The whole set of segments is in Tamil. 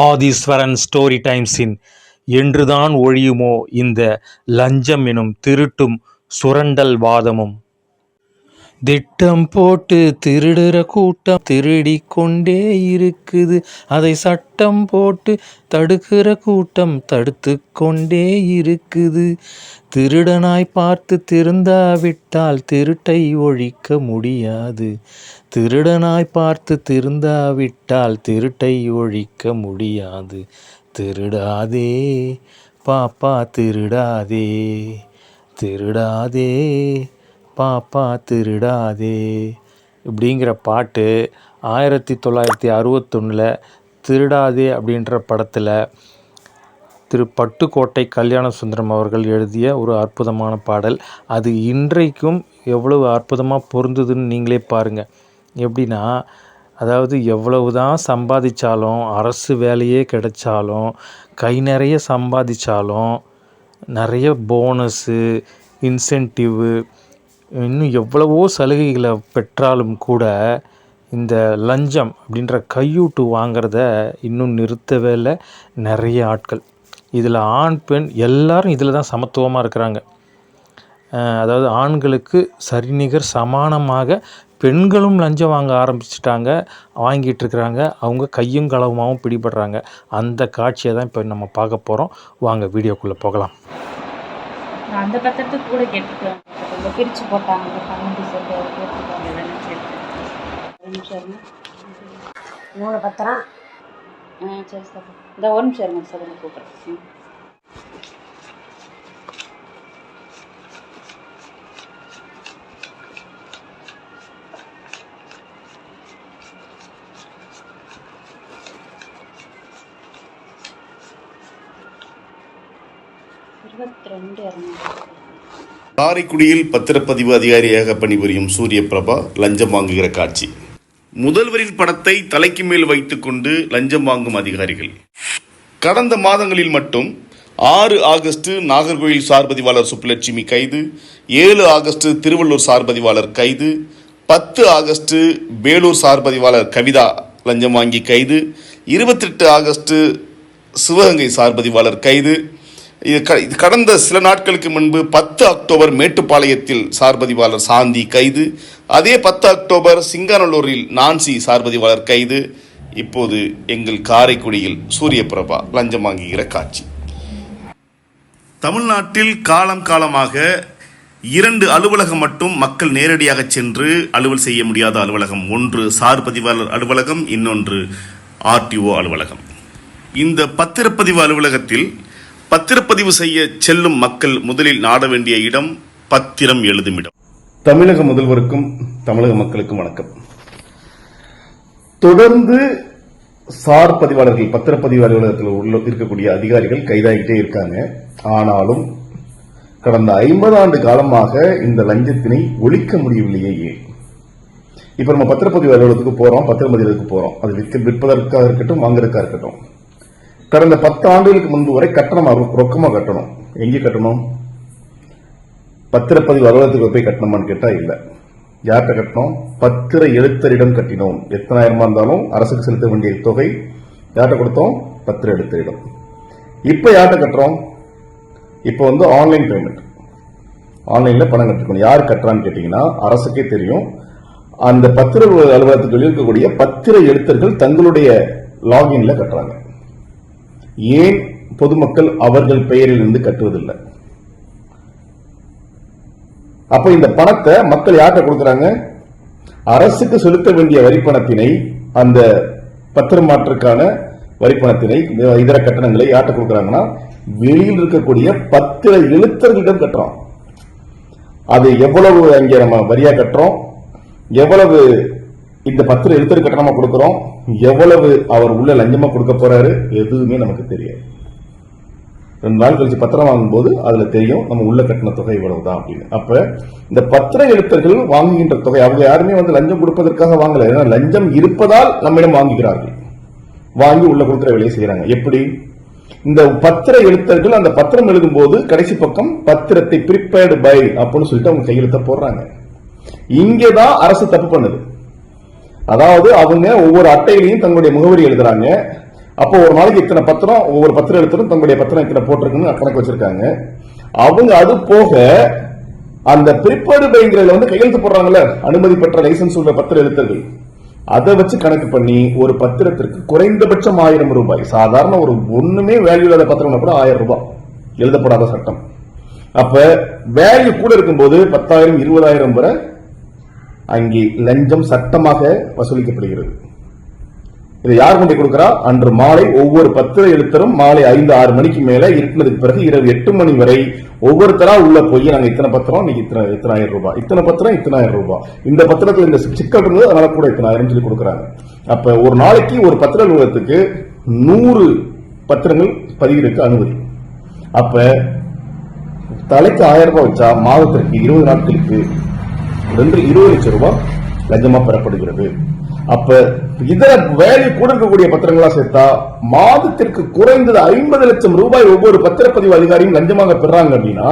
ஆதீஸ்வரன் ஸ்டோரி டைம்ஸின் என்றுதான் ஒழியுமோ இந்த லஞ்சம் எனும் திருட்டும் சுரண்டல் வாதமும். திட்டம் போட்டு திருடுற கூட்டம் திருடி கொண்டே இருக்குது. அதை சட்டம் போட்டு தடுக்கிற கூட்டம் தடுத்து கொண்டே இருக்குது. திருடனாய் பார்த்து திருந்தாவிட்டால் திருட்டை ஒழிக்க முடியாது. திருடனாய் பார்த்து திருந்தாவிட்டால் திருட்டை ஒழிக்க முடியாது. திருடாதே பாப்பா திருடாதே. திருடாதே. பாப்பா திருடாதே. இப்படிங்கிற பாட்டு ஆயிரத்தி தொள்ளாயிரத்தி அறுபத்தொன்னில் திருடாதே அப்படின்ற படத்தில் திரு பட்டுக்கோட்டை கல்யாண சுந்தரம் அவர்கள் எழுதிய ஒரு அற்புதமான பாடல். அது இன்றைக்கும் எவ்வளவு அற்புதமாக பொருந்துதுன்னு நீங்களே பாருங்கள் எப்படின்னா அதாவது எவ்வளவு தான் சம்பாதிச்சாலும் அரசு வேலையே கிடைச்சாலும் கை நிறைய சம்பாதிச்சாலும் நிறைய போனஸு இன்சென்டிவு இன்னும் எவ்வளவோ சலுகைகளை பெற்றாலும் கூட இந்த லஞ்சம் அப்படின்ற கையூட்டு வாங்கிறத இன்னும் நிறுத்தவே இல்லை. நிறைய ஆட்கள். இதில் ஆண் பெண் எல்லாரும் இதில் தான் சமத்துவமாக இருக்கிறாங்க. அதாவது ஆண்களுக்கு சரிநிகர் சமானமாக பெண்களும் லஞ்சம் வாங்க ஆரம்பிச்சிட்டாங்க வாங்கிட்டு இருக்கிறாங்க அவங்க கையும் களவுமாகவும் பிடிபடுறாங்க. அந்த காட்சியை தான் இப்போ நம்ம பார்க்க போகிறோம் வாங்க வீடியோக்குள்ளே போகலாம். அந்த பத்திரத்துக்கு கூட கேட்டுக்கலாம் கொஞ்சம் பிரித்து போட்டாங்க. இந்த ஒரு நிமிஷம் இருங்க. மூணு பத்திரம். ஆ சரி சார். இந்த ஒரு நிமிஷம் இருங்க நான் கூப்பிட்றேன். இருபத்தி ரெண்டு இரநூறு காரைக்குடியில் பத்திரப்பதிவு அதிகாரியாக பணிபுரியும் சூரிய பிரபா லஞ்சம் வாங்குகிற காட்சி. முதல்வரின் படத்தை தலைக்கு மேல் வைத்துக்கொண்டு லஞ்சம் வாங்கும் அதிகாரிகள். கடந்த மாதங்களில் மட்டும் ஆறு ஆகஸ்ட் நாகர்கோயில் சார்பதிவாளர் சுப்புலட்சுமி கைது ஏழு ஆகஸ்ட் திருவள்ளூர் சார்பதிவாளர் கைது பத்து ஆகஸ்ட் வேலூர் சார்பதிவாளர் கவிதா லஞ்சம் வாங்கி கைது இருபத்தெட்டு ஆகஸ்ட் சிவகங்கை சார்பதிவாளர் கைது இது கடந்த சில நாட்களுக்கு முன்பு பத்து அக்டோபர் மேட்டுப்பாளையத்தில் சார்பதிவாளர் சாந்தி கைது அதே பத்து அக்டோபர் சிங்காநல்லூரில் நான்சி சார்பதிவாளர் கைது. இப்போது எங்கள் காரைக்குடியில் சூரியபிரபா லஞ்சம் வாங்குகிற காட்சி. தமிழ்நாட்டில் காலம் காலமாக இரண்டு அலுவலகம் மட்டும் மக்கள் நேரடியாக சென்று அலுவல் செய்ய முடியாத அலுவலகம் ஒன்று சார்பதிவாளர் அலுவலகம் இன்னொன்று ஆர்டிஓ அலுவலகம். இந்த பத்திரப்பதிவு அலுவலகத்தில் பத்திரப்பதிவு செய்ய செல்லும் மக்கள் முதலில் நாட வேண்டிய இடம் பத்திரம் எழுதும் இடம். தமிழக முதல்வருக்கும் தமிழக மக்களுக்கும் வணக்கம். தொடர்ந்து சார் பதிவாளர்கள் பத்திரப்பதிவு அலுவலகத்தில் உள்ள இருக்கக்கூடிய அதிகாரிகள் கைதாகிட்டே இருக்காங்க. ஆனாலும் கடந்த ஐம்பது ஆண்டு காலமாக இந்த லஞ்சத்தினை ஒழிக்க முடியவில்லையே. ஏன் இப்ப நம்ம பத்திரப்பதிவு அலுவலகத்துக்கு போறோம் பத்திரப்பதிவுக்கு போறோம். அது விற்க விற்பதற்காக இருக்கட்டும் வாங்குறதுக்காக இருக்கட்டும். கடந்த பத்து ஆண்டுகளுக்கு முன்பு வரை கட்டணம் ரொக்கமாக கட்டணும். எங்கே கட்டணும்? பத்திரப்பதிவு அலுவலகத்துக்கு போய் கட்டணுமான்னு கேட்டால் இல்லை. யார்கிட்ட கட்டணும்? பத்திர எழுத்தரிடம் கட்டினோம். எத்தனாயிரமா இருந்தாலும் அரசுக்கு செலுத்த வேண்டிய தொகை யார்கிட்ட கொடுத்தோம்? பத்திர எழுத்தரிடம். இப்போ யார்கிட்ட கட்டுறோம்? இப்போ வந்து ஆன்லைன் பேமெண்ட் ஆன்லைனில் பணம் கட்டிக்கணும். யார் கட்டுறான்னு கேட்டிங்கன்னா அரசுக்கே தெரியும். அந்த பத்திர அலுவலகத்துக்கு இருக்கக்கூடிய பத்திர எழுத்தர்கள் தங்களுடைய லாகின்ல கட்டுறாங்க. ஏன் பொதுமக்கள் அவர்கள் பெயரில் இருந்து கட்டுவதில்லை? அப்ப இந்த பணத்தை மக்கள் யார்கிட்ட கொடுக்கறாங்க? அரசுக்கு செலுத்த வேண்டிய வரிப்பணத்தினை அந்த பத்திரமாற்றுக்கான வரிப்பணத்தினை இதர கட்டணங்களை யார்கிட்ட கொடுக்கறாங்கன்னா வெளியில் இருக்கக்கூடிய பத்திர எழுத்தர்களிடம் கட்டுறோம். அது எவ்வளவு அங்கே நம்ம வரியா கட்டுறோம்? எவ்வளவு இந்த பத்திர எழுத்தர் கட்டணமா கொடுக்குறோம். எவ்வளவு அவர் உள்ள லஞ்சமா கொடுக்க போறாரு எதுவுமே நமக்கு தெரியாது. ரெண்டு நாள் கழிச்சு பத்திரம் வாங்கும்போது அதுல தெரியும் நம்ம உள்ள கட்டின தொகை இவ்வளவுதான் அப்படின்னு. அப்ப இந்த பத்திர எழுத்தர்கள் வாங்குகின்ற தொகை அவங்க யாருமே வந்து லஞ்சம் கொடுப்பதற்காக வாங்கல. ஏன்னா லஞ்சம் இருப்பதால் நம்மிடம் வாங்குகிறார்கள். வாங்கி உள்ள கொடுக்குற வேலையை செய்யறாங்க எப்படி? இந்த பத்திர எழுத்தர்கள் அந்த பத்திரம் எழுதும் போது கடைசி பக்கம் பத்திரத்தை ப்ரிப்பேர்டு பை அப்படின்னு சொல்லிட்டு அவங்க கையெழுத்த போடுறாங்க. இங்கேதான் அரசு தப்பு பண்ணுது. அதாவது அவங்க ஒவ்வொரு அட்டையிலையும் தங்களுடைய முகவரி எழுதுறாங்க. அப்போ ஒரு நாளைக்கு இத்தனை பத்திரம் ஒவ்வொரு பத்திரம் எழுத்தரும் தங்களுடைய பத்திரம் இத்தனை போட்டிருக்குன்னு கணக்கு வச்சிருக்காங்க. அவங்க அது போக அந்த பிரிப்பேர்டு பைங்கிறதுல வந்து கையெழுத்து போடுறாங்கல்ல அனுமதி பெற்ற லைசன்ஸ் உள்ள பத்திர எழுத்தர்கள் அதை வச்சு கணக்கு பண்ணி ஒரு பத்திரத்திற்கு குறைந்தபட்சம் ஆயிரம் ரூபாய் சாதாரண ஒரு ஒண்ணுமே வேல்யூ இல்லாத பத்திரம்னா கூட ஆயிரம் ரூபாய் எழுதப்படாத சட்டம். அப்ப வேல்யூ கூட இருக்கும்போது பத்தாயிரம் இருபதாயிரம் வரை அங்கே லஞ்சம் சட்டமாக வசூலிக்கப்படுகிறது. இதை யார் கொண்டு கொடுக்கிறா? அன்று மாலை ஒவ்வொரு பத்திர எழுத்தரும் மாலை ஐந்து ஆறு மணிக்கு மேல இருட்டினதுக்கு பிறகு இரவு எட்டு மணி வரை ஒவ்வொருத்தரா உள்ள போய் நாங்க இத்தனை பத்திரம்? இன்னைக்கு இத்தனை இத்தனாயிரம் ரூபாய்? இத்தனை பத்திரம் இத்தனாயிரம் ரூபாய்? இந்த பத்திரத்துல இந்த சிக்கல் இருந்தது அதனால கூட இத்தனாயிரம் சொல்லி கொடுக்குறாங்க. அப்ப ஒரு நாளைக்கு ஒரு பத்திர அலுவலகத்துக்கு நூறு பத்திரங்கள் பதிவிற்கு அனுமதி. அப்ப தலைக்கு ஆயிரம் ரூபாய் வச்சா மாதத்திற்கு இருபது நாட்களுக்கு ரெண்டு இருபது லட்சம் ரூபாய் லஞ்சமா பெறப்படுகிறது. அப்ப இதர வேலை கூட இருக்கக்கூடிய பத்திரங்களா சேர்த்தா மாதத்திற்கு குறைந்தது ஐம்பது லட்சம் ரூபாய் ஒவ்வொரு பத்திரப்பதிவு அதிகாரியும் லஞ்சமாக பெறாங்க அப்படின்னா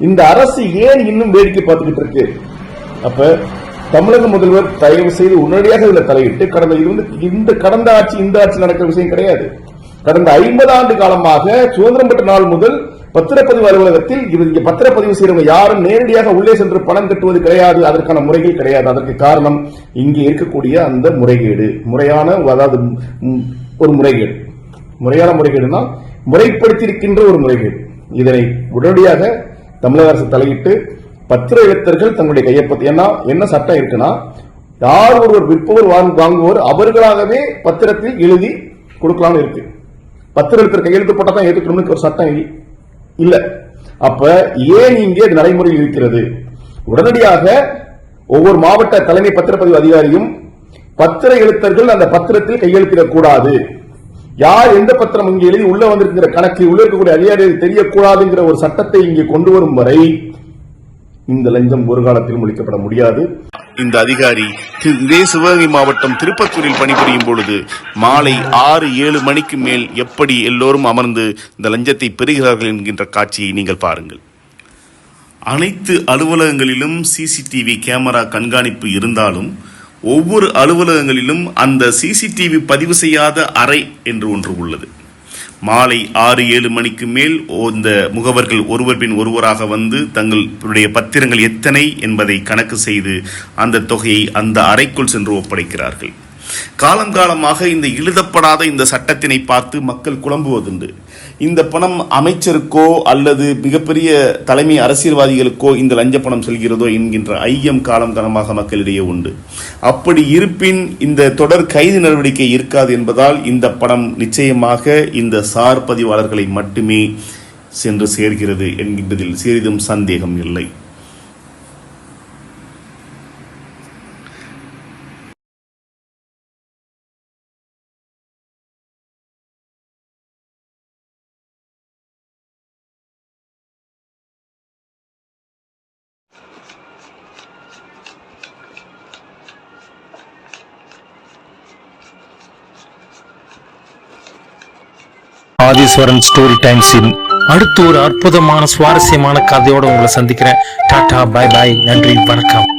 இந்த அரசு ஏன் இன்னும் வேடிக்கை பார்த்துக்கிட்டு இருக்கு? அப்ப தமிழக முதல்வர் தயவு செய்து உடனடியாக இதுல தலையிட்டு கடந்த இது இந்த கடந்த ஆட்சி இந்த ஆட்சி நடக்கிற விஷயம் கிடையாது. கடந்த ஐம்பது ஆண்டு காலமாக சுதந்திரம் பெற்ற நாள் முதல் பத்திரப்பதிவு அலுவலகத்தில் இது இங்கே பத்திரப்பதிவு செய்யறவங்க யாரும் நேரடியாக உள்ளே சென்று பணம் கட்டுவது கிடையாது அதற்கான முறைகள் கிடையாது. அதற்கு காரணம் இங்கே இருக்கக்கூடிய அந்த முறைகேடு. முறையான அதாவது ஒரு முறைகேடு. முறையான முறைகேடுனா முறைப்படுத்தியிருக்கின்ற ஒரு முறைகேடு. இதனை உடனடியாக தமிழக அரசு தலையிட்டு பத்திர எழுத்தர்கள் தங்களுடைய கையொப்பத்தை ஏன்னா என்ன சட்டம் இருக்குன்னா யார் ஒருவர் விற்பவர் வாங்குவோர் அவர்களாகவே பத்திரத்தில் எழுதி கொடுக்கலாம்னு இருக்கு. பத்திர எழுத்தர் கையெழுத்து போட்டால் தான் ஏற்றுக்கணும்னு ஒரு சட்டம் இல்லை இல்ல. அப்ப ஏன் இங்கே நடைமுறையில் இருக்கிறது? உடனடியாக ஒவ்வொரு மாவட்ட தலைமை பத்திரப்பதிவு அதிகாரியும் பத்திர எழுத்தர்கள் அந்த பத்திரத்தில் கையெழுத்திடக் கூடாது. யார் எந்த பத்திரம் இங்கே எழுதி உள்ள வந்திருக்கிற கணக்கு உள்ள இருக்கக்கூடிய அதிகாரிகள் தெரியக்கூடாதுங்கிற ஒரு சட்டத்தை இங்கே கொண்டு வரும் வரை இந்த லஞ்சம் ஒரு காலத்தில் முடிக்கப்பட முடியாது. இந்த அதிகாரி இதே சிவகங்கை மாவட்டம் திருப்பத்தூரில் பணிபுரியும் பொழுது மாலை ஆறு ஏழு மணிக்கு மேல் எப்படி எல்லோரும் அமர்ந்து இந்த லஞ்சத்தை பெறுகிறார்கள் என்கின்ற காட்சியை நீங்கள் பாருங்கள். அனைத்து அலுவலகங்களிலும் சிசிடிவி கேமரா கண்காணிப்பு இருந்தாலும் ஒவ்வொரு அலுவலகங்களிலும் அந்த சிசிடிவி பதிவு செய்யாத அறை என்று ஒன்று உள்ளது. மாலை ஆறு ஏழு மணிக்கு மேல் இந்த முகவர்கள் ஒருவர் பின் ஒருவராக வந்து தங்களுடைய பத்திரங்கள் எத்தனை என்பதை கணக்கு செய்து அந்த தொகையை அந்த அறைக்குள் சென்று ஒப்படைக்கிறார்கள். காலங்காலமாக இந்த எழுதப்படாத இந்த சட்டத்தினை பார்த்து மக்கள் குழம்புவதுண்டு. இந்த பணம் அமைச்சருக்கோ அல்லது மிகப்பெரிய தலைமை அரசியல்வாதிகளுக்கோ இந்த லஞ்ச பணம் செல்கிறதோ என்கின்ற ஐயம் காலம் காலமாக மக்களிடையே உண்டு. அப்படி இருப்பின் இந்த தொடர் கைது நடவடிக்கை இருக்காது என்பதால் இந்த பணம் நிச்சயமாக இந்த சார் பதிவாளர்களை மட்டுமே சென்று சேர்கிறது என்கின்றதில் சிறிதும் சந்தேகம் இல்லை. ஆதீஸ்வரன் ஸ்டோரி டைம்ஸின் அடுத்து ஒரு அற்புதமான சுவாரஸ்யமான கதையோட உங்களை சந்திக்கிறேன். டாடா பை பாய் நன்றி வணக்கம்.